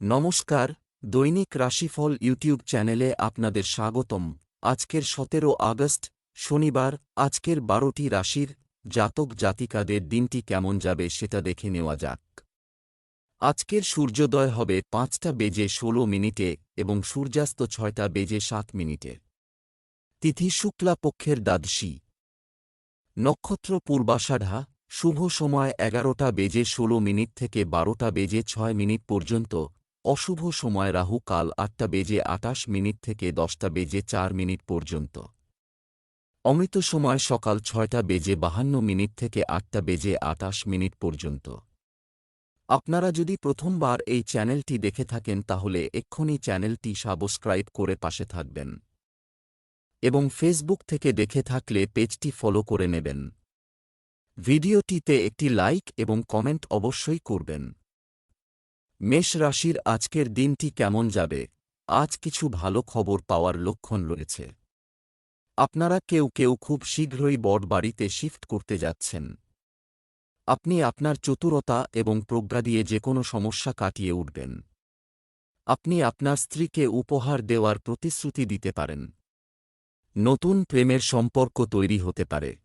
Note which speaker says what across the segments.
Speaker 1: নমস্কার, দৈনিক রাশিফল ইউটিউব চ্যানেলে আপনাদের স্বাগতম। আজকের সতেরো আগস্ট, শনিবার, আজকের বারোটি রাশির জাতক জাতিকাদের দিনটি কেমন যাবে সেটা দেখে নেওয়া যাক। আজকের সূর্যোদয় হবে পাঁচটা বেজে ষোলো মিনিটে এবং সূর্যাস্ত ছয়টা বেজে সাত মিনিটে। তিথি শুক্লা পক্ষের দ্বাদশী। নক্ষত্র পূর্বাষাঢ়া, শুভ সময় এগারোটা বেজে ষোলো মিনিট থেকে বারোটা বেজে ছয় মিনিট পর্যন্ত অশুভ সময় রাহু কাল আটটা বেজে আটাশ মিনিট থেকে দশটা বেজে চার মিনিট পর্যন্ত। অমৃত সময় সকাল ছয়টা বেজে বাহান্ন মিনিট থেকে আটটা বেজে আটাশ মিনিট পর্যন্ত। আপনারা যদি প্রথমবার এই চ্যানেলটি দেখে থাকেন তাহলে এক্ষুনি চ্যানেলটি সাবস্ক্রাইব করে পাশে থাকবেন। এবং ফেসবুক থেকে দেখে থাকলে পেজটি ফলো করে নেবেন। ভিডিওটিতে একটি লাইক এবং কমেন্ট অবশ্যই করবেন। মেষ রাশির আজকের দিনটি কেমন যাবে? আজ কিছু ভালো খবর পাওয়ার লক্ষণ রয়েছে। আপনারা কেউ কেউ খুব শীঘ্রই বড় বাড়িতে শিফট করতে যাচ্ছেন। আপনি আপনার চতুরতা এবং প্রজ্ঞা দিয়ে যে কোনো সমস্যা কাটিয়ে উঠবেন। আপনি আপনার স্ত্রীকে উপহার দেওয়ার প্রতিশ্রুতি দিতে পারেন। নতুন প্রেমের সম্পর্ক তৈরি হতে পারে।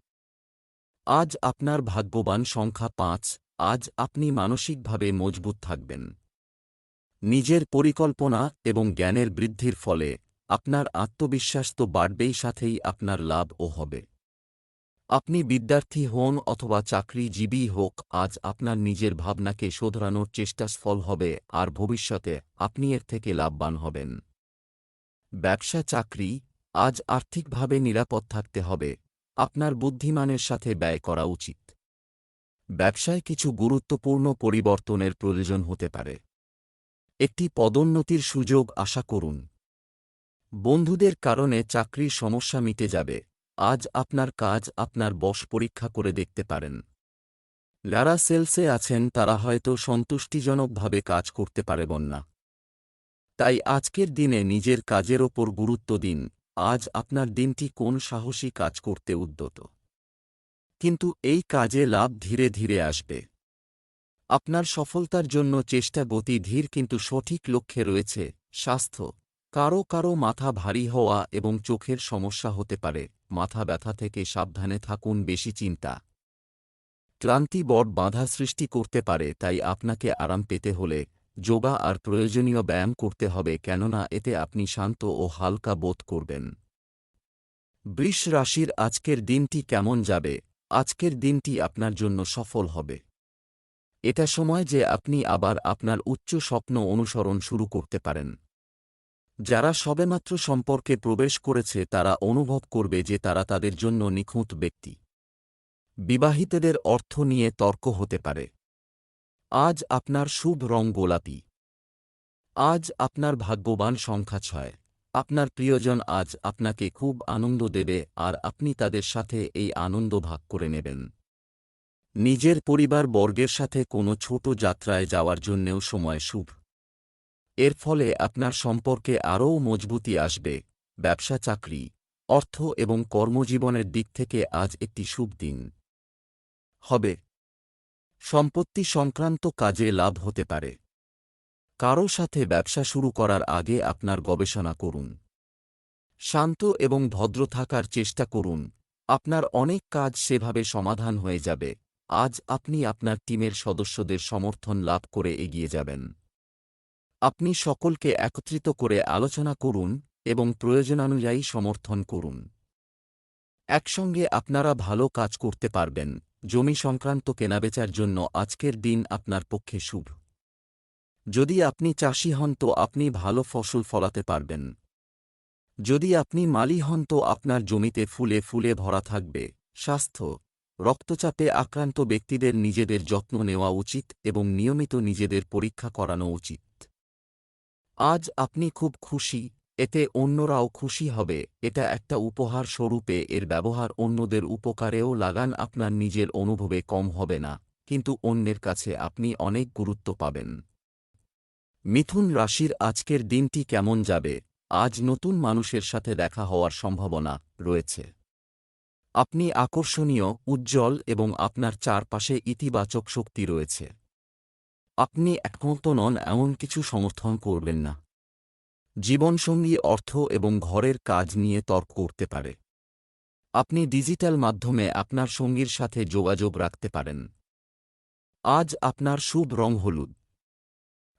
Speaker 1: আজ আপনার ভাগ্যবান সংখ্যা পাঁচ, আজ আপনি মানসিকভাবে মজবুত থাকবেন। নিজের পরিকল্পনা এবং জ্ঞানের বৃদ্ধির ফলে আপনার আত্মবিশ্বাস তো বাড়বেই সাথেই আপনার লাভও হবে। আপনি বিদ্যার্থী হন অথবা চাকরিজীবী হোক, আজ আপনার নিজের ভাবনাকে শোধরানোর চেষ্টা সফল হবে আর ভবিষ্যতে আপনি এর থেকে লাভবান হবেন। ব্যবসা, চাকরি, আজ আর্থিকভাবে নিরাপদ থাকতে হবে, আপনার বুদ্ধিমানের সাথে ব্যয় করা উচিত। ব্যবসায় কিছু গুরুত্বপূর্ণ পরিবর্তনের প্রয়োজন হতে পারে। একটি পদোন্নতির সুযোগ আশা করুন। বন্ধুদের কারণে চাকরির সমস্যা মিটে যাবে। আজ আপনার কাজ আপনার বশ পরীক্ষা করে দেখতে পারেন। যারা সেলসে আছেন, তারা হয়তো সন্তুষ্টিজনকভাবে কাজ করতে পারবেন না তাই আজকের দিনে নিজের কাজের ওপর গুরুত্ব দিন। আজ আপনার দিনটি কোন সাহসী কাজ করতে উদ্যত। কিন্তু এই কাজে লাভ ধীরে ধীরে আসবে। আপনার সফলতার জন্য চেষ্টা গতি ধীর কিন্তু সঠিক লক্ষ্যে রয়েছে, স্বাস্থ্য। কারও কারও মাথা ভারী হওয়া এবং চোখের সমস্যা হতে পারে, মাথা ব্যথা থেকে সাবধানে থাকুন, বেশি চিন্তা। ক্লান্তি বড় বাধা সৃষ্টি করতে পারে, তাই আপনাকে আরাম পেতে হলে যোগা আর প্রয়োজনীয় ব্যায়াম করতে হবে, কেননা এতে আপনি শান্ত ও হালকা বোধ করবেন। বৃষ রাশির আজকের দিনটি কেমন যাবে? আজকের দিনটি আপনার জন্য সফল হবে। এটা সময় যে আপনি আবার আপনার উচ্চ স্বপ্ন অনুসরণ শুরু করতে পারেন। যারা সবেমাত্র সম্পর্কে প্রবেশ করেছে তারা অনুভব করবে যে তারা তাদের জন্য নিখুঁত ব্যক্তি। বিবাহিতদের অর্থ নিয়ে তর্ক হতে পারে। আজ আপনার শুভ রং গোলাপি। আজ আপনার ভাগ্যবান সংখ্যা ছয়। আপনার প্রিয়জন আজ আপনাকে খুব আনন্দ দেবে আর আপনি তাদের সাথে এই আনন্দ ভাগ করে নেবেন। নিজের পরিবার বর্গের সাথে কোনো ছোট যাত্রায় যাওয়ার জন্যেও সময় শুভ। এর ফলে আপনার সম্পর্কে আরও মজবুতি আসবে। ব্যবসা, চাকরি, অর্থ এবং কর্মজীবনের দিক থেকে আজ একটি শুভ দিন। হবে। সম্পত্তি সংক্রান্ত কাজে লাভ হতে পারে। কারও সাথে ব্যবসা শুরু করার আগে আপনার গবেষণা করুন। শান্ত এবং ভদ্র থাকার চেষ্টা করুন। আপনার অনেক কাজ সেভাবে সমাধান হয়ে যাবে। আজ আপনি আপনার টিমের সদস্যদের সমর্থন লাভ করে এগিয়ে যাবেন। আপনি সকলকে একত্রিত করে আলোচনা করুন এবং প্রয়োজনানুযায়ী সমর্থন করুন। একসঙ্গে আপনারা ভালো কাজ করতে পারবেন। জমি সংক্রান্ত কেনাবেচার জন্য আজকের দিন আপনার পক্ষে শুভ। যদি আপনি চাষি হন তো আপনি ভালো ফসল ফলাতে পারবেন। যদি আপনি মালি হন তো আপনার জমিতে ফুলে ফুলে ভরা থাকবে। স্বাস্থ্য রক্তচাপে আক্রান্ত ব্যক্তিদের নিজেদের যত্ন নেওয়া উচিত এবং নিয়মিত নিজেদের পরীক্ষা করানো উচিত। আজ আপনি খুব খুশি, এতে অন্যরাও খুশি হবে, এটা একটা উপহার স্বরূপে এর ব্যবহার অন্যদের উপকারেও লাগান আপনার নিজের অনুভবে কম হবে না, কিন্তু অন্যের কাছে আপনি অনেক গুরুত্ব পাবেন। মিথুন রাশির আজকের দিনটি কেমন যাবে? আজ নতুন মানুষের সাথে দেখা হওয়ার সম্ভাবনা রয়েছে। আপনি আকর্ষণীয়, উজ্জ্বল এবং আপনার চারপাশে ইতিবাচক শক্তি রয়েছে। আপনি একমত নন, এমন কিছু সমর্থন করবেন না। জীবনসঙ্গী অর্থ এবং ঘরের কাজ নিয়ে তর্ক করতে পারে। আপনি ডিজিটাল মাধ্যমে আপনার সঙ্গীর সাথে যোগাযোগ রাখতে পারেন। আজ আপনার শুভ রং হলুদ।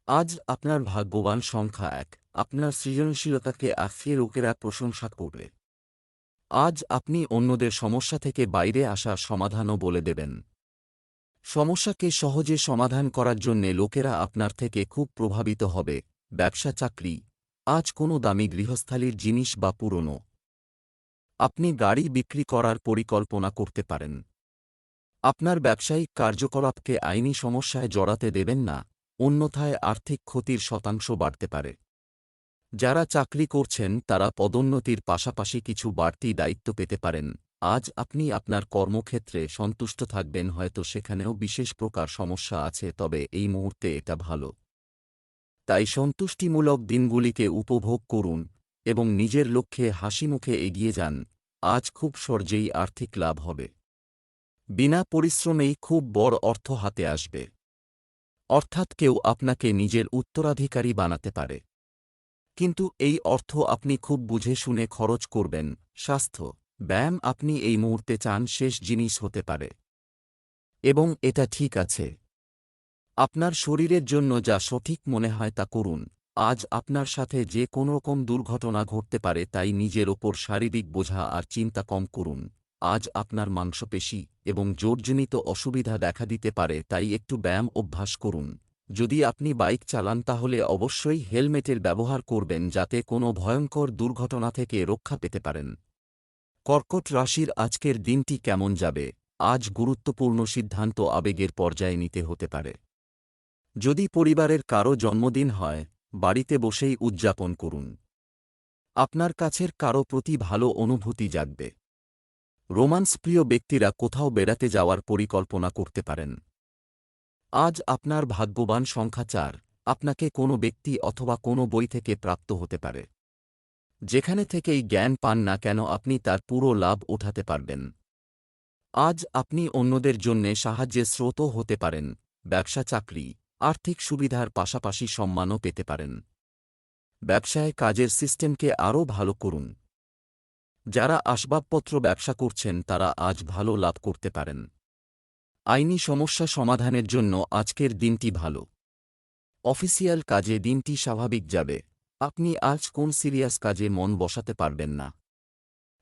Speaker 1: আজ আপনার ভাগ্যবান সংখ্যা এক। আপনার সৃজনশীলতাকে আফিয়ে লোকেরা প্রশংসা করবে। আজ আপনি অন্যদের সমস্যা থেকে বাইরে আসার সমাধানও বলে দেবেন। সমস্যাকে সহজে সমাধান করার জন্যে লোকেরা আপনার থেকে খুব প্রভাবিত হবে। ব্যবসা চাকরি, আজ কোনো দামি গৃহস্থালির জিনিস বা পুরনো। আপনি গাড়ি বিক্রি করার পরিকল্পনা করতে পারেন। আপনার ব্যবসায়িক কার্যকলাপকে আইনি সমস্যায় জড়াতে দেবেন না, অন্যথায় আর্থিক ক্ষতির শতাংশ বাড়তে পারে। যারা চাকরি করছেন, তারা পদোন্নতির পাশাপাশি কিছু বাড়তি দায়িত্ব পেতে পারেন। আজ আপনি আপনার কর্মক্ষেত্রে সন্তুষ্ট থাকবেন, হয়তো সেখানেও বিশেষ প্রকার সমস্যা আছে, তবে এই মুহূর্তে এটা ভালো। তাই সন্তুষ্টিমূলক দিনগুলিকে উপভোগ করুন এবং নিজের লক্ষ্যে হাসিমুখে এগিয়ে যান। আজ খুব সহজেই আর্থিক লাভ হবে। বিনা পরিশ্রমেই খুব বড় অর্থ হাতে আসবে। অর্থাৎ কেউ আপনাকে নিজের উত্তরাধিকারী বানাতে পারে। কিন্তু এই অর্থ আপনি খুব বুঝে শুনে খরচ করবেন। স্বাস্থ্য। ব্যায়াম আপনি এই মুহূর্তে চান শেষ জিনিস হতে পারে। এবং এটা ঠিক আছে। আপনার শরীরের জন্য যা সঠিক মনে হয় তা করুন। আজ আপনার সাথে যে কোনোরকম দুর্ঘটনা ঘটতে পারে তাই নিজের ওপর শারীরিক বোঝা আর চিন্তা কম করুন। আজ আপনার মাংসপেশি এবং জোরজনিত অসুবিধা দেখা দিতে পারে তাই একটু ব্যায়াম অভ্যাস করুন। যদি আপনি বাইক চালান তাহলে অবশ্যই হেলমেটের ব্যবহার করবেন যাতে কোনো ভয়ঙ্কর দুর্ঘটনা থেকে রক্ষা পেতে পারেন। কর্কট রাশির আজকের দিনটি কেমন যাবে? আজ গুরুত্বপূর্ণ সিদ্ধান্ত আবেগের পর্যায়ে নিতে হতে পারে। যদি পরিবারের কারও জন্মদিন হয়, বাড়িতে বসেই উদযাপন করুন। আপনার কাছের কারও প্রতি ভালো অনুভূতি জাগবে। রোমান্স প্রিয় ব্যক্তিরা কোথাও বেড়াতে যাওয়ার পরিকল্পনা করতে পারেন। আজ আপনার ভাগ্যবান সংখ্যা চার। আপনাকে কোনো ব্যক্তি অথবা কোনো বই থেকে প্রাপ্ত হতে পারে। যেখানে থেকেই জ্ঞান পান না কেন আপনি তার পুরো লাভ ওঠাতে পারবেন। আজ আপনি অন্যদের জন্যে সাহায্যের স্রোতও হতে পারেন, ব্যবসা, চাকরি, আর্থিক সুবিধার পাশাপাশি সম্মানও পেতে পারেন। ব্যবসায় কাজের সিস্টেমকে আরও ভালো করুন। যারা আসবাবপত্র ব্যবসা করছেন তারা আজ ভালো লাভ করতে পারেন। আইনি সমস্যা সমাধানের জন্য আজকের দিনটি ভালো। অফিসিয়াল কাজে দিনটি স্বাভাবিক যাবে। আপনি আজ কোন সিরিয়াস কাজে মন বসাতে পারবেন না।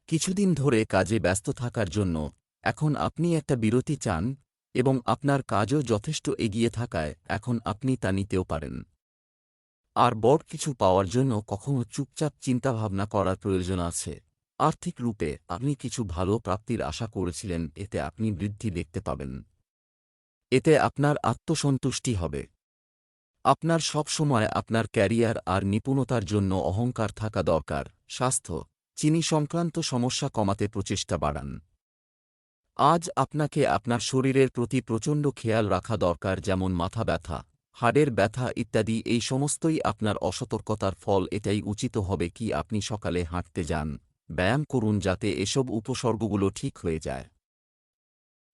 Speaker 1: কিছুদিন ধরে কাজে ব্যস্ত থাকার জন্য এখন আপনি একটা বিরতি চান এবং আপনার কাজও যথেষ্ট এগিয়ে থাকায় এখন আপনি তা নিতেও পারেন। আর বড় কিছু পাওয়ার জন্য কখনও চুপচাপ চিন্তাভাবনা করার প্রয়োজন আছে। আর্থিক রূপে আপনি কিছু ভালো প্রাপ্তির আশা করেছিলেন, এতে আপনি বৃদ্ধি দেখতে পাবেন। এতে আপনার আত্মসন্তুষ্টি হবে। আপনার সব সময় আপনার ক্যারিয়ার আর নিপুণতার জন্য অহংকার থাকা দরকার। স্বাস্থ্য, চিনি সংক্রান্ত সমস্যা কমাতে প্রচেষ্টা বাড়ান। আজ আপনাকে আপনার শরীরের প্রতি প্রচণ্ড খেয়াল রাখা দরকার, যেমন মাথা ব্যথা, হাড়ের ব্যথা ইত্যাদি। এই সমস্তই আপনার অসতর্কতার ফল। এটাই উচিত হবে কি আপনি সকালে হাঁটতে যান, ব্যায়াম করুন যাতে এসব উপসর্গগুলো ঠিক হয়ে যায়।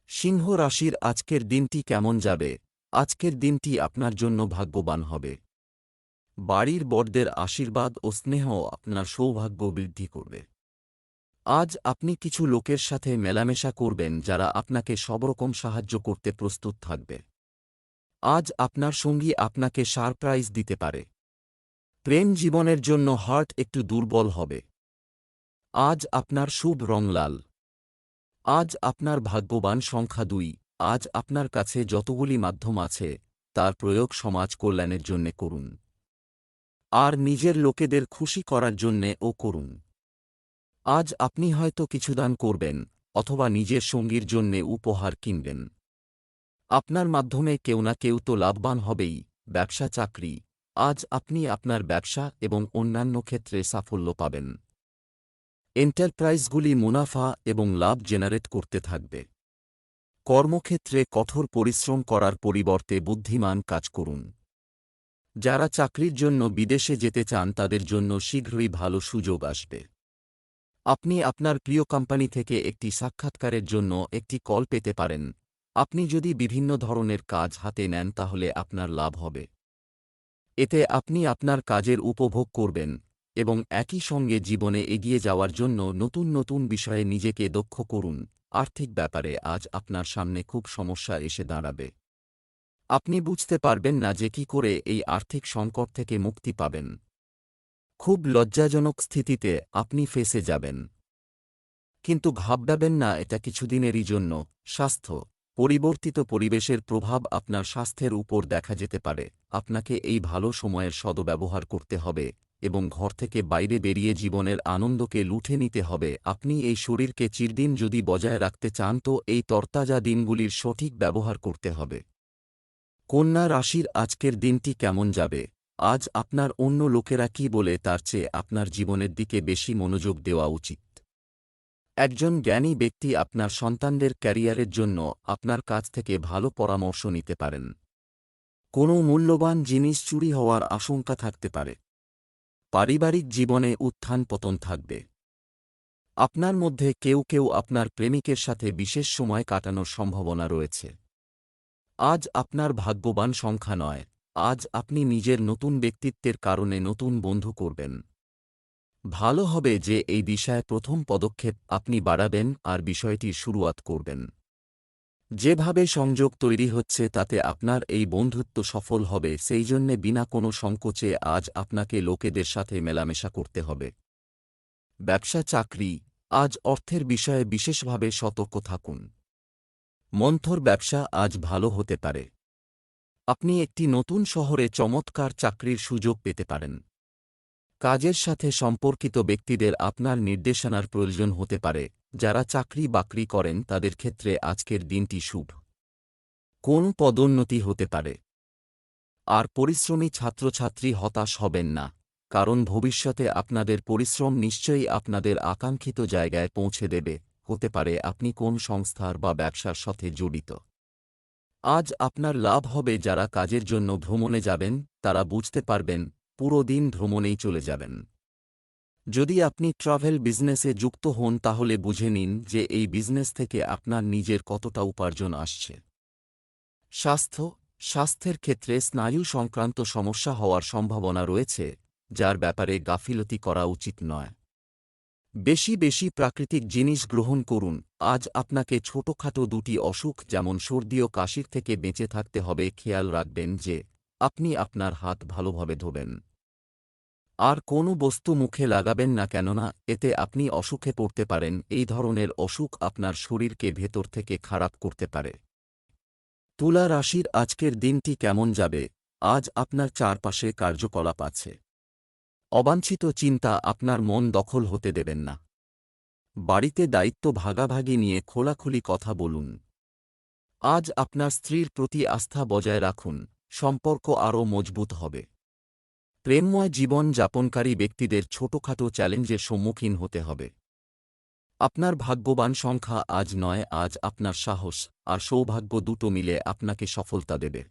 Speaker 1: সিংহ রাশির আজকের দিনটি কেমন যাবে? আজকের দিনটি আপনার জন্য ভাগ্যবান হবে। বাড়ির বড়দের আশীর্বাদ ও স্নেহ আপনার সৌভাগ্য বৃদ্ধি করবে। আজ আপনি কিছু লোকের সাথে মেলামেশা করবেন যারা আপনাকে সবরকম সাহায্য করতে প্রস্তুত থাকবে। আজ আপনার সঙ্গী আপনাকে সারপ্রাইজ দিতে পারে। প্রেম জীবনের জন্য হার্ট একটু দুর্বল হবে। আজ আপনার শুভ রং লাল। আজ আপনার ভাগ্যবান সংখ্যা দুই। আজ আপনার কাছে যতগুলি মাধ্যম আছে, তার প্রয়োগ সমাজ কল্যাণের জন্যে করুন। আর নিজের লোকেদের খুশি করার জন্যে ও করুন। আজ আপনি হয়তো কিছু দান করবেন, অথবা নিজের সঙ্গীর জন্যে উপহার কিনবেন। আপনার মাধ্যমে কেউ না কেউ তো লাভবান হবেই, ব্যবসা চাকরি। আজ আপনি আপনার ব্যবসা এবং অন্যান্য ক্ষেত্রে সাফল্য পাবেন। এন্টারপ্রাইজগুলি মুনাফা এবং লাভ জেনারেট করতে থাকবে। কর্মক্ষেত্রে কঠোর পরিশ্রম করার পরিবর্তে বুদ্ধিমান কাজ করুন। যারা চাকরির জন্য বিদেশে যেতে চান তাদের জন্য শীঘ্রই ভালো সুযোগ আসবে। আপনি আপনার প্রিয় কোম্পানি থেকে একটি সাক্ষাৎকারের জন্য একটি কল পেতে পারেন। আপনি যদি বিভিন্ন ধরনের কাজ হাতে নেন তাহলে আপনার লাভ হবে। এতে আপনি আপনার কাজের উপভোগ করবেন। এবং একই সঙ্গে জীবনে এগিয়ে যাওয়ার জন্য নতুন নতুন বিষয়ে নিজেকে দক্ষ করুন। আর্থিক ব্যাপারে আজ আপনার সামনে খুব সমস্যা এসে দাঁড়াবে। আপনি বুঝতে পারবেন না যে কি করে এই আর্থিক সংকট থেকে মুক্তি পাবেন। খুব লজ্জাজনক স্থিতিতে আপনি ফেসে যাবেন। কিন্তু ভাববেন না, এটা কিছুদিনেরই জন্য। স্বাস্থ্য, পরিবর্তিত পরিবেশের প্রভাব আপনার স্বাস্থ্যের উপর দেখা যেতে পারে। আপনাকে এই ভালো সময়ের সদব্যবহার করতে হবে। এবং ঘর থেকে বাইরে বেরিয়ে জীবনের আনন্দকে লুঠে নিতে হবে। আপনি এই শরীরকে চিরদিন যদি বজায় রাখতে চান তো এই তরতাজা দিনগুলির সঠিক ব্যবহার করতে হবে। কন্যা রাশির আজকের দিনটি কেমন যাবে? আজ আপনার অন্য লোকেরা কি বলে তার চেয়ে আপনার জীবনের দিকে বেশি মনোযোগ দেওয়া উচিত। একজন জ্ঞানী ব্যক্তি আপনার সন্তানদের ক্যারিয়ারের জন্য আপনার কাছ থেকে ভালো পরামর্শ নিতে পারেন। কোনো মূল্যবান জিনিস চুরি হওয়ার আশঙ্কা থাকতে পারে। পারিবারিক জীবনে উত্থান পতন থাকবে। আপনার মধ্যে কেউ কেউ আপনার প্রেমিকের সাথে বিশেষ সময় কাটানোর সম্ভাবনা রয়েছে। আজ আপনার ভাগ্যবান সংখ্যা নয়, আজ আপনি নিজের নতুন ব্যক্তিত্বের কারণে নতুন বন্ধু করবেন। ভালো হবে যে এই বিষয়ে প্রথম পদক্ষেপ আপনি বাড়াবেন আর বিষয়টির শুরুয়াত করবেন। যেভাবে সংযোগ তৈরি হচ্ছে তাতে আপনার এই বন্ধুত্ব সফল হবে, সেই জন্যে বিনা কোনো সংকোচে আজ আপনাকে লোকেদের সাথে মেলামেশা করতে হবে। ব্যবসা চাকরি, আজ অর্থের বিষয়ে বিশেষভাবে সতর্ক থাকুন। মন্থর ব্যবসা আজ ভালো হতে পারে। আপনি একটি নতুন শহরে চমৎকার চাকরির সুযোগ পেতে পারেন। কাজের সাথে সম্পর্কিত ব্যক্তিদের আপনার নির্দেশনার প্রয়োজন হতে পারে। যারা চাকরি বাকরি করেন তাদের ক্ষেত্রে আজকের দিনটি শুভ। কোন পদোন্নতি হতে পারে? আর পরিশ্রমী ছাত্রছাত্রী হতাশ হবেন না, কারণ ভবিষ্যতে আপনাদের পরিশ্রম নিশ্চয়ই আপনাদের আকাঙ্ক্ষিত জায়গায় পৌঁছে দেবে, হতে পারে আপনি কোন সংস্থার বা ব্যবসার সাথে জড়িত। আজ আপনার লাভ হবে যারা কাজের জন্য ভ্রমণে যাবেন, তারা বুঝতে পারবেন, পুরো দিন ভ্রমণেই চলে যাবেন। যদি আপনি ট্রাভেল বিজনেসে যুক্ত হন, তাহলে বুঝে নিন যে এই বিজনেস থেকে আপনার নিজের কতটা উপার্জন আসছে। স্বাস্থ্য, স্বাস্থ্যের ক্ষেত্রে স্নায়ু সংক্রান্ত সমস্যা হওয়ার সম্ভাবনা রয়েছে, যার ব্যাপারে গাফিলতি করা উচিত নয়। বেশি বেশি প্রাকৃতিক জিনিস গ্রহণ করুন। আজ আপনাকে ছোটখাটো দুটি অসুখ, যেমন সর্দি ও কাশির থেকে বেঁচে থাকতে হবে, খেয়াল রাখবেন যে আপনি আপনার হাত ভালোভাবে ধোবেন। আর কোনো বস্তু মুখে লাগাবেন না কেননা, এতে আপনি অসুখে পড়তে পারেন, এই ধরনের অসুখ আপনার শরীরকে ভেতর থেকে খারাপ করতে পারে। তুলা রাশির আজকের দিনটি কেমন যাবে? আজ আপনার চারপাশে কার্যকলাপ আছে। অবাঞ্ছিত চিন্তা আপনার মন দখল হতে দেবেন না। বাড়িতে দায়িত্ব ভাগাভাগি নিয়ে খোলাখুলি কথা বলুন। আজ আপনার স্ত্রীর প্রতি আস্থা বজায় রাখুন। সম্পর্ক আরও মজবুত হবে। প্রেমময় জীবন যাপনকারী ব্যক্তিদের ছোটখাটো চ্যালেঞ্জের সম্মুখীন হতে হবে। আপনার ভাগ্যবান সংখ্যা আজ নয়, আজ আপনার সাহস, আর সৌভাগ্য দুটো মিলে আপনাকে সফলতা দেবে।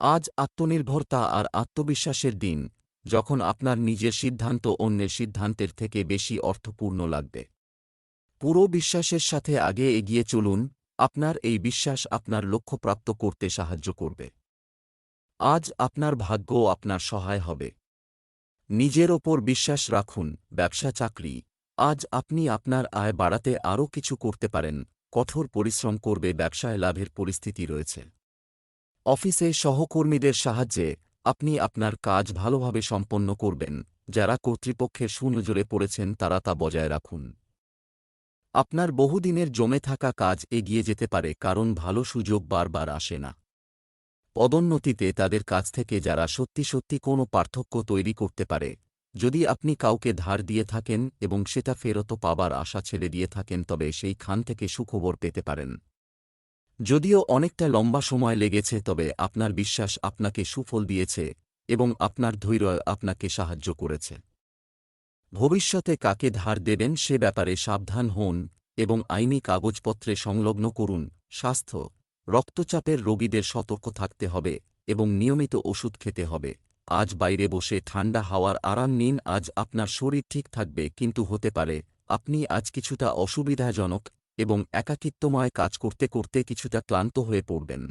Speaker 1: আজ আত্মনির্ভরতা আর আত্মবিশ্বাসের দিন, যখন আপনার নিজের সিদ্ধান্ত অন্যের সিদ্ধান্তের থেকে বেশি অর্থপূর্ণ লাগবে। পুরো বিশ্বাসের সাথে আগে এগিয়ে চলুন, আপনার এই বিশ্বাস আপনার লক্ষ্য প্রাপ্ত করতে সাহায্য করবে। আজ আপনার ভাগ্য আপনার সহায় হবে। নিজের ওপর বিশ্বাস রাখুন, ব্যবসা, চাকরি। আজ আপনি আপনার আয় বাড়াতে আরও কিছু করতে পারেন, কঠোর পরিশ্রম করবে, ব্যবসায় লাভের পরিস্থিতি রয়েছে। অফিসে সহকর্মীদের সাহায্যে আপনি আপনার কাজ ভালোভাবে সম্পন্ন করবেন, যারা কর্তৃপক্ষের সুনজরে পড়েছেন তারা তা বজায় রাখুন। আপনার বহুদিনের জমে থাকা কাজ এগিয়ে যেতে পারে, কারণ ভালো সুযোগ বারবার আসে না। পদোন্নতিতে তাদের কাছ থেকে যারা সত্যি সত্যি কোনো পার্থক্য তৈরি করতে পারে, যদি আপনি কাউকে ধার দিয়ে থাকেন এবং সেটা ফেরত পাবার আশা ছেড়ে দিয়ে থাকেন, তবে সেই খান থেকে সুখবর পেতে পারেন। যদিও অনেকটা লম্বা সময় লেগেছে, তবে আপনার বিশ্বাস আপনাকে সুফল দিয়েছে এবং আপনার ধৈর্য আপনাকে সাহায্য করেছে। ভবিষ্যতে কাকে ধার দেবেন সে ব্যাপারে সাবধান হন এবং আইনি কাগজপত্রে সংলগ্ন করুন। স্বাস্থ্য রক্তচাপের রোগীদের সতর্ক থাকতে হবে এবং নিয়মিত ওষুধ খেতে হবে। আজ বাইরে বসে ঠান্ডা হাওয়ার আরাম নিন, আজ আপনার শরীর ঠিক থাকবে, কিন্তু হতে পারে আপনি আজ কিছুটা অসুবিধাজনক এবং একাকিত্বময় কাজ করতে করতে কিছুটা ক্লান্ত হয়ে পড়বেন।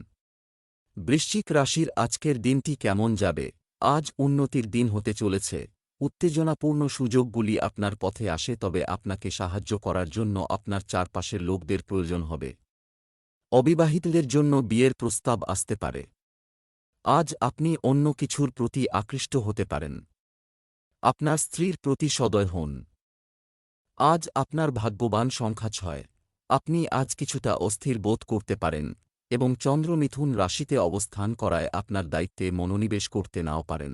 Speaker 1: বৃশ্চিক রাশির আজকের দিনটি কেমন যাবে? আজ উন্নতির দিন হতে চলেছে। উত্তেজনাপূর্ণ সুযোগগুলি আপনার পথে আসে, তবে আপনাকে সাহায্য করার জন্য আপনার চারপাশের লোকদের প্রয়োজন হবে। অবিবাহিতদের জন্য বিয়ের প্রস্তাব আসতে পারে। আজ আপনি অন্য কিছুর প্রতি আকৃষ্ট হতে পারেন। আপনার স্ত্রীর প্রতি সদয় হন। আজ আপনার ভাগ্যবান সংখ্যা ছয়। আপনি আজ কিছুটা অস্থির বোধ করতে পারেন এবং চন্দ্রমিথুন রাশিতে অবস্থান করায় আপনার দায়িত্বে মনোনিবেশ করতে নাও পারেন।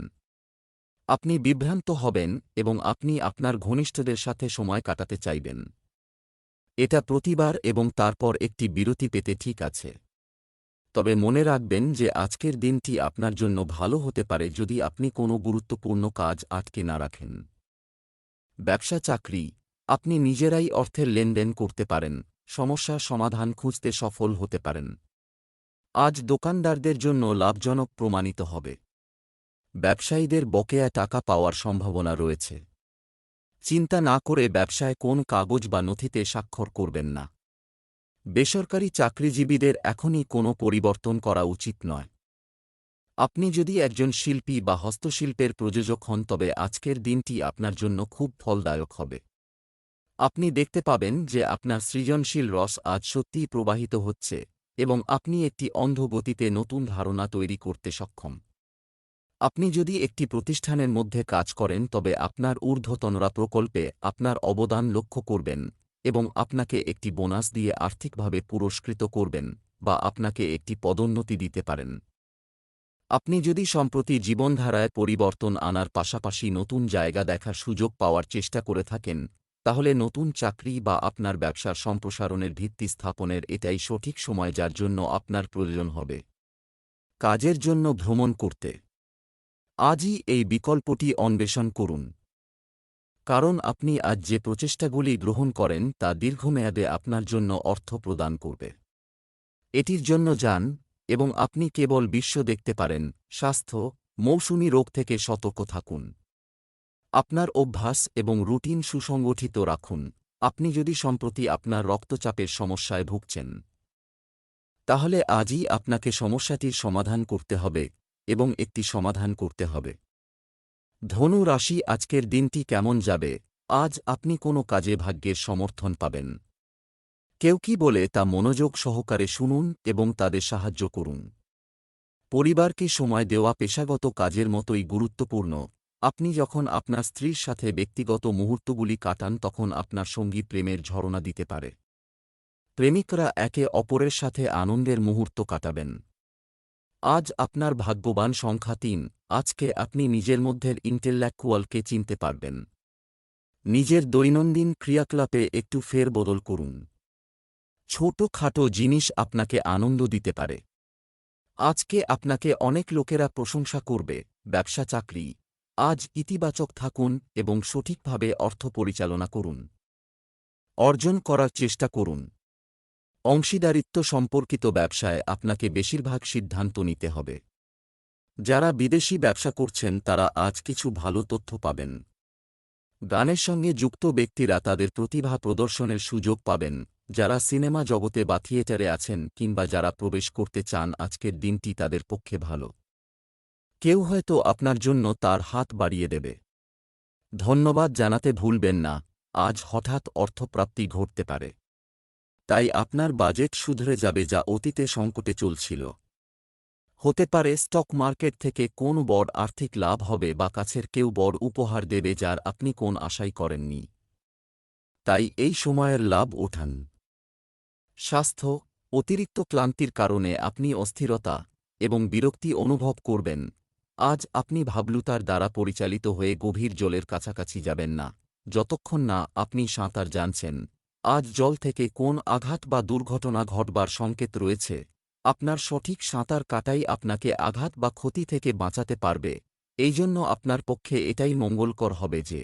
Speaker 1: আপনি বিভ্রান্ত হবেন এবং আপনি আপনার ঘনিষ্ঠদের সাথে সময় কাটাতে চাইবেন। এটা প্রতিবার এবং তারপর একটি বিরতি পেতে ঠিক আছে। তবে মনে রাখবেন যে আজকের দিনটি আপনার জন্য ভালো হতে পারে যদি আপনি কোনো গুরুত্বপূর্ণ কাজ আটকে না রাখেন। ব্যবসা চাকরি, আপনি নিজেরাই অর্থের লেনদেন করতে পারেন, সমস্যা সমাধান খুঁজতে সফল হতে পারেন। আজ দোকানদারদের জন্য লাভজনক প্রমাণিত হবে। ব্যবসায়ীদের বকেয়া টাকা পাওয়ার সম্ভাবনা রয়েছে। চিন্তা না করে ব্যবসায় কোন কাগজ বা নথিতে স্বাক্ষর করবেন না। বেসরকারি চাকরিজীবীদের এখনই কোনো পরিবর্তন করা উচিত নয়। আপনি যদি একজন শিল্পী বা হস্তশিল্পের প্রযোজক হন, তবে আজকের দিনটি আপনার জন্য খুব ফলদায়ক হবে। আপনি দেখতে পাবেন যে আপনার সৃজনশীল রস আজ সত্যিই প্রবাহিত হচ্ছে এবং আপনি একটি অন্ধ গতিতে নতুন ধারণা তৈরি করতে সক্ষম। আপনি যদি একটি প্রতিষ্ঠানের মধ্যে কাজ করেন, তবে আপনার ঊর্ধ্বতনরা প্রকল্পে আপনার অবদান লক্ষ্য করবেন এবং আপনাকে একটি বোনাস দিয়ে আর্থিকভাবে পুরস্কৃত করবেন বা আপনাকে একটি পদোন্নতি দিতে পারেন। আপনি যদি সম্প্রতি জীবনধারায় পরিবর্তন আনার পাশাপাশি নতুন জায়গা দেখার সুযোগ পাওয়ার চেষ্টা করে থাকেন, তাহলে নতুন চাকরি বা আপনার ব্যবসার সম্প্রসারণের ভিত্তি স্থাপনের এটাই সঠিক সময় যার জন্য আপনার প্রয়োজন হবে। কাজের জন্য ভ্রমণ করতে আজই এই বিকল্পটি অন্বেষণ করুন। কারণ আপনি আজ যে প্রচেষ্টাগুলি গ্রহণ করেন তা দীর্ঘমেয়াদে আপনার জন্য অর্থ প্রদান করবে। এটির জন্য যান এবং আপনি কেবল বিশ্ব দেখতে পারেন, স্বাস্থ্য, মৌসুমি রোগ থেকে সতর্ক থাকুন। আপনার অভ্যাস এবং রুটিন সুসংগঠিত রাখুন। আপনি যদি সম্প্রতি আপনার রক্তচাপের সমস্যায় ভুগছেন, তাহলে আজই আপনাকে সমস্যাটির সমাধান করতে হবে। এবং একটি সমাধান করতে হবে। ধনু রাশি, আজকের দিনটি কেমন যাবে? আজ আপনি কোনো কাজে ভাগ্যের সমর্থন পাবেন। কেউ কি বলে তা মনোযোগ সহকারে শুনুন এবং তাদের সাহায্য করুন। পরিবারকে সময় দেওয়া পেশাগত কাজের মতোই গুরুত্বপূর্ণ। আপনি যখন আপনার স্ত্রীর সাথে ব্যক্তিগত মুহূর্তগুলি কাটান, তখন আপনার সঙ্গী প্রেমের ঝরনা দিতে পারে। প্রেমিকরা একে অপরের সাথে আনন্দের মুহূর্ত কাটাবেন। আজ আপনার ভাগ্যবান সংখ্যা তিন। আজকে আপনি নিজের মধ্যের ইন্টেল্যাকুয়ালকে চিনতে পারবেন। নিজের দৈনন্দিন ক্রিয়াকলাপে একটু ফের বদল করুন। ছোট-খাটো জিনিস আপনাকে আনন্দ দিতে পারে। আজকে আপনাকে অনেক লোকেরা প্রশংসা করবে, ব্যবসা, চাকরি। আজ ইতিবাচক থাকুন এবং সঠিকভাবে অর্থ পরিচালনা করুন। অর্জন করার চেষ্টা করুন। অংশীদারিত্ব সম্পর্কিত ব্যবসায় আপনাকে বেশিরভাগ সিদ্ধান্ত নিতে হবে। যারা বিদেশি ব্যবসা করছেন, তারা আজ কিছু ভালো তথ্য পাবেন। গানের সঙ্গে যুক্ত ব্যক্তিরা তাদের প্রতিভা প্রদর্শনের সুযোগ পাবেন। যারা সিনেমা জগতে বা থিয়েটারে আছেন কিংবা যারা প্রবেশ করতে চান, আজকের দিনটি তাদের পক্ষে ভালো। কেউ হয়তো আপনার জন্য তার হাত বাড়িয়ে দেবে। ধন্যবাদ জানাতে ভুলবেন না। আজ হঠাৎ অর্থপ্রাপ্তি ঘটতে পারে। তাই আপনার বাজেট শুধরে যাবে যা অতীতে সংকটে চলছিল। হতে পারে স্টক মার্কেট থেকে কোন বড় আর্থিক লাভ হবে বা কাছের কেউ বড় উপহার দেবে যার আপনি কোন আশাই করেননি। তাই এই সময়ের লাভ ওঠান। স্বাস্থ্য, অতিরিক্ত ক্লান্তির কারণে আপনি অস্থিরতা এবং বিরক্তি অনুভব করবেন। আজ আপনি ভাবলুতার দ্বারা পরিচালিত হয়ে গভীর জলের কাছাকাছি যাবেন না, যতক্ষণ না আপনি সাঁতার জানছেন। আজ জল থেকে কোন আঘাত বা দুর্ঘটনা ঘটবার সংকেত রয়েছে? আপনার সঠিক সাঁতার কাটাই আপনাকে আঘাত বা ক্ষতি থেকে বাঁচাতে পারবে। এই জন্য আপনার পক্ষে এটাই মঙ্গলকর হবে যে,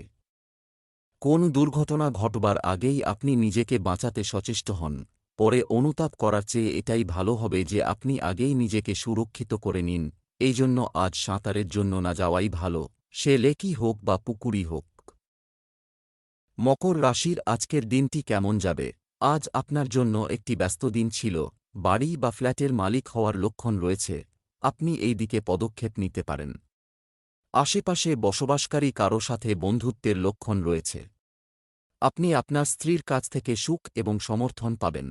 Speaker 1: কোন দুর্ঘটনা ঘটবার আগেই আপনি নিজেকে বাঁচাতে সচেষ্ট হন। পরে অনুতাপ করার চেয়ে এটাই ভালো হবে যে আপনি আগেই নিজেকে সুরক্ষিত করে নিন। এই জন্য আজ সাঁতারের জন্য না যাওয়াই ভালো। সে লেকই হোক বা পুকুরি হোক। মকর রাশির আজকের দিনটি কেমন যাবে? আজ আপনার জন্য একটি ব্যস্ত দিন ছিল। বাড়ি বা ফ্ল্যাটের মালিক হওয়ার লক্ষণ রয়েছে। আপনি এই দিকে পদক্ষেপ নিতে পারেন। আশেপাশে বসবাসকারী কারও সাথে বন্ধুত্বের লক্ষণ রয়েছে। আপনি আপনার স্ত্রীর কাছ থেকে সুখ এবং সমর্থন পাবেন।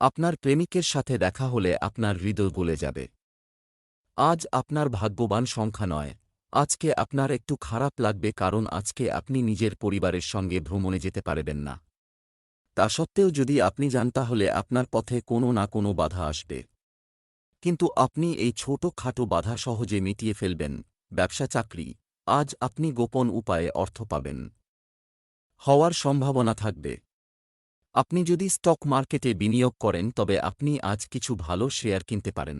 Speaker 1: আপনার প্রেমিকের সাথে দেখা হলে আপনার হৃদয় গলে যাবে। আজ আপনার ভাগ্যবান সংখ্যা নয়। আজকে আপনার একটু খারাপ লাগবে কারণ আজকে আপনি নিজের পরিবারের সঙ্গে ভ্রমণে যেতে পারবেন না। তা সত্ত্বেও যদি আপনি যান তাহলে আপনার পথে কোনো না কোনো বাধা আসবে। কিন্তু আপনি এই ছোট খাটো বাধা সহজে মিটিয়ে ফেলবেন, ব্যবসা, চাকরি। আজ আপনি গোপন উপায়ে অর্থ পাবেন। হওয়ার সম্ভাবনা থাকবে। আপনি যদি স্টক মার্কেটে বিনিয়োগ করেন তবে আপনি আজ কিছু ভালো শেয়ার কিনতে পারেন।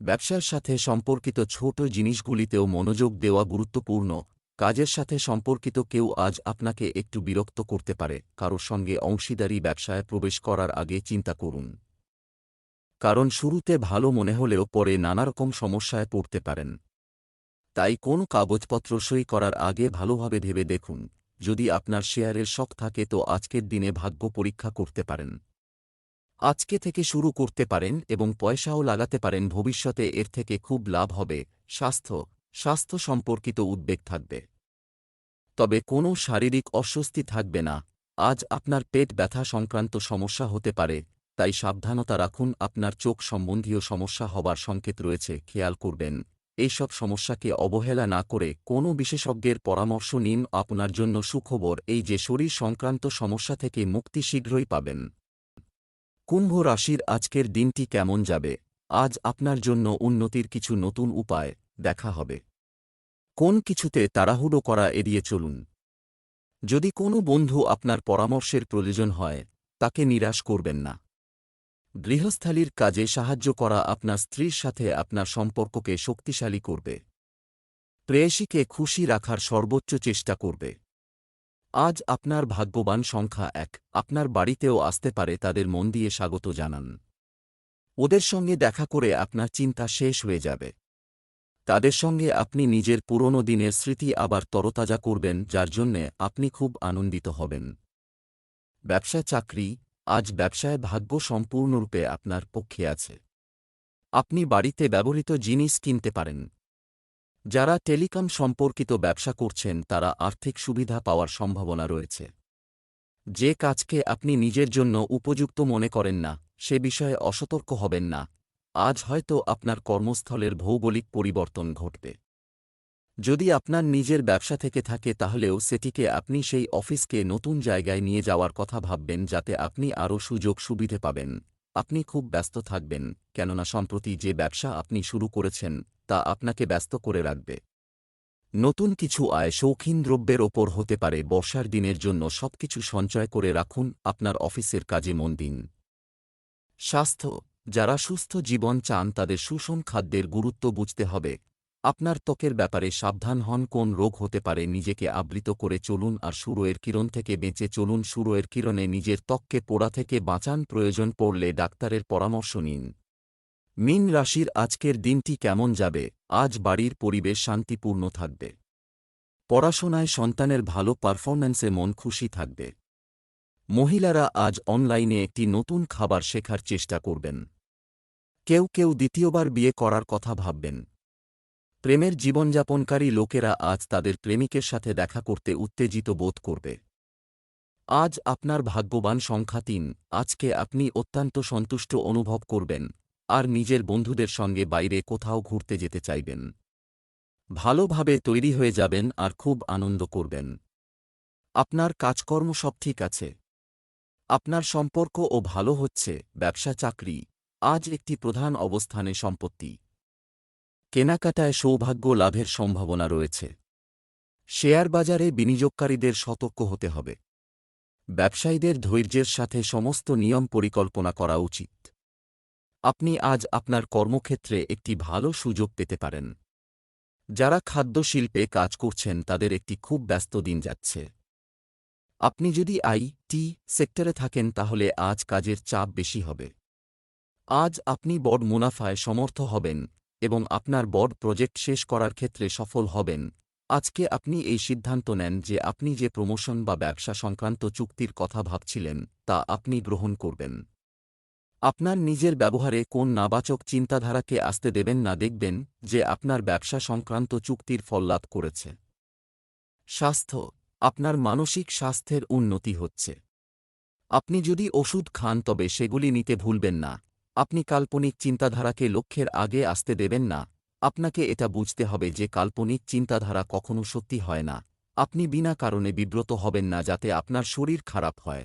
Speaker 1: ব্যবসার সাথে সম্পর্কিত ছোট জিনিসগুলিতেও মনোযোগ দেওয়া গুরুত্বপূর্ণ। কাজের সাথে সম্পর্কিত কেউ আজ আপনাকে একটু বিরক্ত করতে পারে। কারোর সঙ্গে অংশীদারি ব্যবসায় প্রবেশ করার আগে চিন্তা করুন। কারণ শুরুতে ভালো মনে হলেও পরে নানারকম সমস্যায় পড়তে পারেন। তাই কোন কাগজপত্র সই করার আগে ভালোভাবে ভেবে দেখুন। যদি আপনার শেয়ারের শখ থাকে তো আজকের দিনে ভাগ্য পরীক্ষা করতে পারেন। আজকে থেকে শুরু করতে পারেন এবং পয়সাও লাগাতে পারেন ভবিষ্যতে এর থেকে খুব লাভ হবে, স্বাস্থ্য স্বাস্থ্য সম্পর্কিত উদ্বেগ থাকবে। তবে কোনো শারীরিক অস্বস্তি থাকবে না। আজ আপনার পেট ব্যথা সংক্রান্ত সমস্যা হতে পারে, তাই সাবধানতা রাখুন, আপনার চোখ সম্বন্ধীয় সমস্যা হবার সংকেত রয়েছে, খেয়াল করবেন। এইসব সমস্যাকে অবহেলা না করে কোনো বিশেষজ্ঞের পরামর্শ নিন, আপনার জন্য সুখবর এই যে শরীর সংক্রান্ত সমস্যা থেকে মুক্তি শীঘ্রই পাবেন। কুম্ভ রাশির আজকের দিনটি কেমন যাবে? আজ আপনার জন্য উন্নতির কিছু নতুন উপায় দেখা হবে। কোন কিছুতে তাড়াহুড়ো করা এড়িয়ে চলুন। যদি কোনো বন্ধু আপনার পরামর্শের প্রয়োজন হয়, তাকে নিরাশ করবেন না। গৃহস্থালির কাজে সাহায্য করা আপনার স্ত্রীর সাথে আপনার সম্পর্ককে শক্তিশালী করবে। প্রেয়সীকে খুশি রাখার সর্বোচ্চ চেষ্টা করবে। আজ আপনার ভাগ্যবান সংখ্যা এক। আপনার বাড়িতেও আসতে পারে তাদের মন দিয়ে স্বাগত জানান। ওদের সঙ্গে দেখা করে আপনার চিন্তা শেষ হয়ে যাবে। তাদের সঙ্গে আপনি নিজের পুরনো দিনের স্মৃতি আবার তরতাজা করবেন, যার জন্যে আপনি খুব আনন্দিত হবেন। ব্যবসা চাকরি, আজ ব্যবসায় ভাগ্য সম্পূর্ণরূপে আপনার পক্ষে আছে। আপনি বাড়িতে ব্যবহৃত জিনিস কিনতে পারেন। যারা টেলিকম সম্পর্কিত ব্যবসা করছেন, তারা আর্থিক সুবিধা পাওয়ার সম্ভাবনা রয়েছে। যে কাজকে আপনি নিজের জন্য উপযুক্ত মনে করেন না, সে বিষয়ে অসতর্ক হবেন না। আজ হয়তো আপনার কর্মস্থলের ভৌগোলিক পরিবর্তন ঘটবে। যদি আপনার নিজের ব্যবসা থেকে থাকে, তাহলেও সেটিকে আপনি সেই অফিসকে নতুন জায়গায় নিয়ে যাওয়ার কথা ভাববেন, যাতে আপনি আরও সুযোগ সুবিধে পাবেন। আপনি খুব ব্যস্ত থাকবেন, কেননা সম্প্রতি যে ব্যবসা আপনি শুরু করেছেন তা আপনাকে ব্যস্ত করে রাখবে। নতুন কিছু আয় শৌখিন দ্রব্যের ওপর হতে পারে, বর্ষার দিনের জন্য সবকিছু সঞ্চয় করে রাখুন আপনার অফিসের কাজে মন দিন। স্বাস্থ্য, যারা সুস্থ জীবন চান তাদের সুষম খাদ্যের গুরুত্ব বুঝতে হবে। আপনার ত্বকের ব্যাপারে সাবধান হন, কোন রোগ হতে পারে নিজেকে আবৃত করে চলুন আর সুরোয়ের কিরণ থেকে বেঁচে চলুন, সুরোয়ের কিরণে নিজের ত্বককে পোড়া থেকে বাঁচান, প্রয়োজন পড়লে ডাক্তারের পরামর্শ নিন। মিন রাশির আজকের দিনটি কেমন যাবে? আজ বাড়ির পরিবেশ শান্তিপূর্ণ থাকবে। পড়াশোনায় সন্তানের ভালো পারফরম্যান্সে মন খুশি থাকবে। মহিলারা আজ অনলাইনে একটি নতুন খাবার শেখার চেষ্টা করবেন। কেউ কেউ দ্বিতীয়বার বিয়ে করার কথা ভাববেন। প্রেমের জীবনযাপনকারী লোকেরা আজ তাদের প্রেমিকের সাথে দেখা করতে উত্তেজিত বোধ করবে। আজ আপনার ভাগ্যবান সংখ্যা তিন। আজকে আপনি অত্যন্ত সন্তুষ্ট অনুভব করবেন। আর নিজের বন্ধুদের সঙ্গে বাইরে কোথাও ঘুরতে যেতে চাইবেন। ভালোভাবে তৈরি হয়ে যাবেন আর খুব আনন্দ করবেন। আপনার কাজকর্ম সব ঠিক আছে। আপনার সম্পর্ক ও ভালো হচ্ছে, ব্যবসা, চাকরি, আজ একটি প্রধান অবস্থানে সম্পত্তি। কেনাকাটায় সৌভাগ্য লাভের সম্ভাবনা রয়েছে। শেয়ার বাজারে বিনিয়োগকারীদের সতর্ক হতে হবে। ব্যবসায়ীদের ধৈর্যের সাথে সমস্ত নিয়ম পরিকল্পনা করা উচিত। আপনি আজ আপনার কর্মক্ষেত্রে একটি ভালো সুযোগ পেতে পারেন। যারা খাদ্য শিল্পে কাজ করছেন, তাদের একটি খুব ব্যস্ত দিন যাচ্ছে। আপনি যদি আই টি সেক্টরে থাকেন, তাহলে আজ কাজের চাপ বেশি হবে। আজ আপনি বড় মুনাফায় সমর্থ হবেন এবং আপনার বড় প্রজেক্ট শেষ করার ক্ষেত্রে সফল হবেন। আজকে আপনি এই সিদ্ধান্ত নেন যে আপনি যে প্রমোশন বা ব্যবসা সংক্রান্ত চুক্তির কথা ভাবছিলেন, তা আপনি গ্রহণ করবেন। আপনার নিজের ব্যবহারে কোন নাবাচক চিন্তাধারাকে আসতে দেবেন না দেখবেন যে আপনার ব্যবসা সংক্রান্ত চুক্তির ফল লাভ করেছে। স্বাস্থ্য, আপনার মানসিক স্বাস্থ্যের উন্নতি হচ্ছে। আপনি যদি ওষুধ খান তবে সেগুলি নিতে ভুলবেন না। আপনি কাল্পনিক চিন্তাধারাকে লক্ষ্যের আগে আসতে দেবেন না। আপনাকে এটা বুঝতে হবে যে কাল্পনিক চিন্তাধারা কখনো সত্যি হয় না। আপনি বিনা কারণে বিব্রত হবেন না যাতে আপনার শরীর খারাপ হয়।